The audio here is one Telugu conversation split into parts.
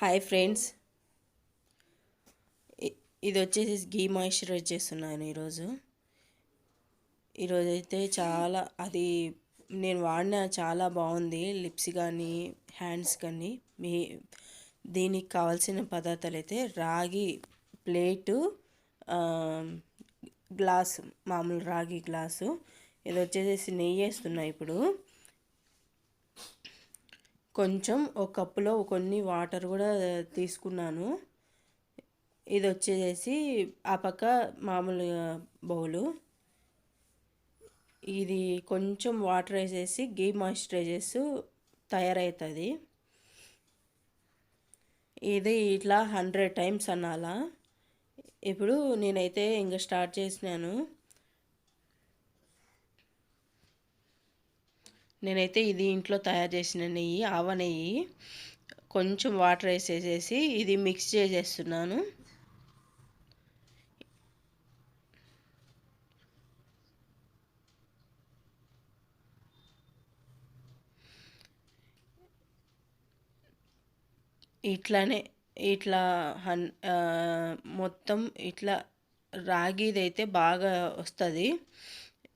హాయ్ ఫ్రెండ్స్ ఇది వచ్చేసి గీ మాయిశ్చరైజ్ చేస్తున్నాను ఈరోజు. ఈరోజు అయితే చాలా అది నేను వాడిన చాలా బాగుంది. లిప్స్ కానీ హ్యాండ్స్ కానీ మీ దీనికి కావాల్సిన పదార్థాలు అయితే రాగి ప్లేటు గ్లాసు గ్లాస్ మామూలు రాగి గ్లాసు. ఇది వచ్చేసి నెయ్యి వేస్తున్నా ఇప్పుడు. కొంచెం ఒక కప్పులో కొన్ని వాటర్ కూడా తీసుకున్నాను. ఇది వచ్చేసి ఆ పక్క మామూలుగా బౌలు. ఇది కొంచెం వాటర్ వేసేసి గీ మాయిశ్చరైజర్స్ తయారవుతుంది. ఇది ఇట్లా హండ్రెడ్ టైమ్స్ అనాలా. ఇప్పుడు నేనైతే ఇంకా స్టార్ట్ చేసినాను. నేనైతే ఇది ఇంట్లో తయారు చేసిన నెయ్యి ఆవ నెయ్యి. కొంచెం వాటర్ వేసేసేసి ఇది మిక్స్ చేసేస్తున్నాను. ఇట్లానే ఇట్లా హన్ మొత్తం ఇట్లా రాగిది అయితే బాగా వస్తుంది.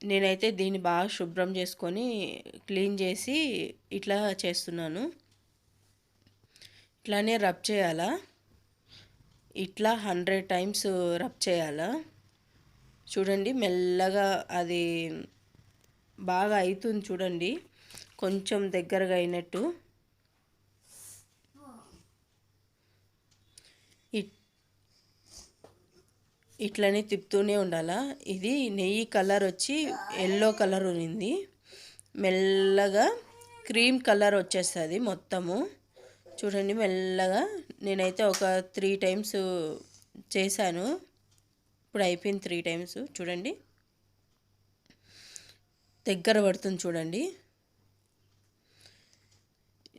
నేనైతే దీన్ని బాగా శుభ్రం చేసుకొని క్లీన్ చేసి ఇట్లా చేస్తున్నాను. ఇట్లానే రబ్ చేయాలా? ఇట్లా హండ్రెడ్ టైమ్స్ రబ్ చేయాలా? చూడండి మెల్లగా అది బాగా అవుతుంది చూడండి. కొంచెం దగ్గరగా అయినట్టు. ఇట్లనే తిప్పుతూనే ఉండాలా? ఇది నెయ్యి కలర్ వచ్చి ఎల్లో కలర్ ఉంది. మెల్లగా క్రీమ్ కలర్ వచ్చేస్తుంది మొత్తము. చూడండి మెల్లగా. నేనైతే ఒక త్రీ టైమ్స్ చేశాను. ఇప్పుడు అయిపోయింది త్రీ టైమ్స్. చూడండి. దగ్గర పడుతుంది చూడండి.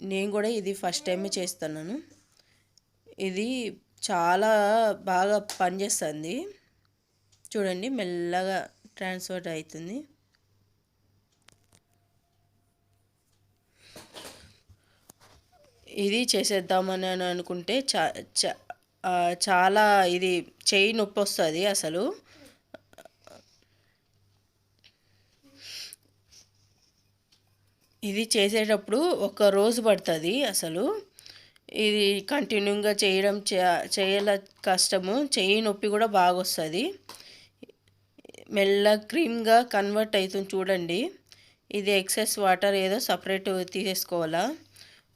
నేను కూడా ఇది ఫస్ట్ టైమే చేస్తున్నాను. ఇది చాలా బాగా పనిచేస్తుంది చూడండి మెల్లగా ట్రాన్స్ఫర్ అవుతుంది. ఇది చేసేద్దామని అని అనుకుంటే చా చాలా ఇది చేయి నొప్పి వస్తుంది అసలు. ఇది చేసేటప్పుడు ఒక రోజు పడుతుంది అసలు. ఇది కంటిన్యూగా చేయడం చేయాల కష్టము చెయ్యి నొప్పి కూడా బాగా వస్తుంది మెల్ల క్రీమ్గా కన్వర్ట్ అవుతుంది చూడండి. ఇది ఎక్సెస్ వాటర్ ఏదో సపరేట్ తీసేసుకోవాలా?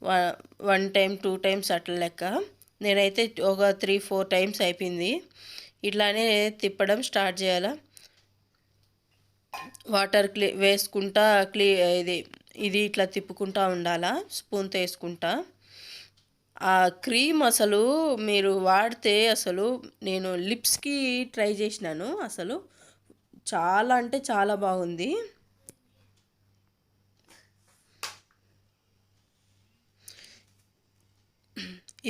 వ- వన్ టైం టూ టైమ్స్ అట్లా లెక్క. నేనైతే ఒక త్రీ ఫోర్ టైమ్స్ అయిపోయింది. ఇట్లానే తిప్పడం స్టార్ట్ చేయాలా? వాటర్ క్లీ వేసుకుంటా క్లీ ఇది ఇది ఇట్లా తిప్పుకుంటా ఉండాలా? స్పూన్తో వేసుకుంటా. ఆ క్రీమ్ అసలు మీరు వాడితే అసలు నేను లిప్స్కి ట్రై చేసినాను అసలు. చాలా అంటే చాలా బాగుంది.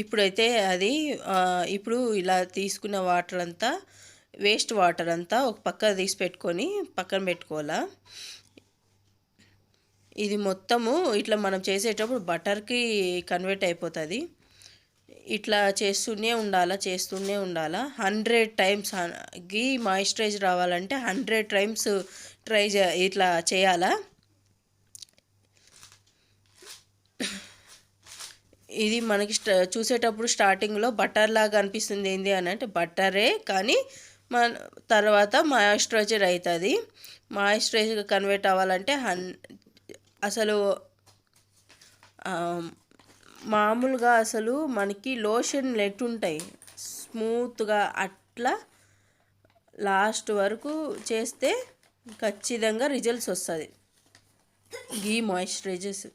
ఇప్పుడైతే అది ఇప్పుడు ఇలా తీసుకున్న వాటర్ అంతా వేస్ట్ వాటర్ అంతా ఒక పక్క తీసి పెట్టుకొని పక్కన పెట్టుకోవాలా? ఇది మొత్తము ఇట్లా మనం చేసేటప్పుడు బటర్కి కన్వర్ట్ అయిపోతుంది. ఇట్లా చేస్తూనే ఉండాలా చేస్తూనే ఉండాలా? హండ్రెడ్ టైమ్స్ గీ మాయిశ్చరైజ్ రావాలంటే హండ్రెడ్ టైమ్స్ ట్రై చే ఇట్లా చేయాలా? ఇది మనకి స్ట చూసేటప్పుడు స్టార్టింగ్లో బటర్ లాగా అనిపిస్తుంది ఏంది అని అంటే బటరే కానీ మన తర్వాత మాయిశ్చరైజర్ అవుతుంది మాయిశ్చరైజర్ కన్వర్ట్ అవ్వాలంటే హన్ అసలు మామూలుగా అసలు మనకి లోషన్ ఎట్టుంటాయి స్మూత్గా అట్లా లాస్ట్ వరకు చేస్తే ఖచ్చితంగా రిజల్ట్స్ వస్తుంది గీ మాయిశ్చరైజర్స్.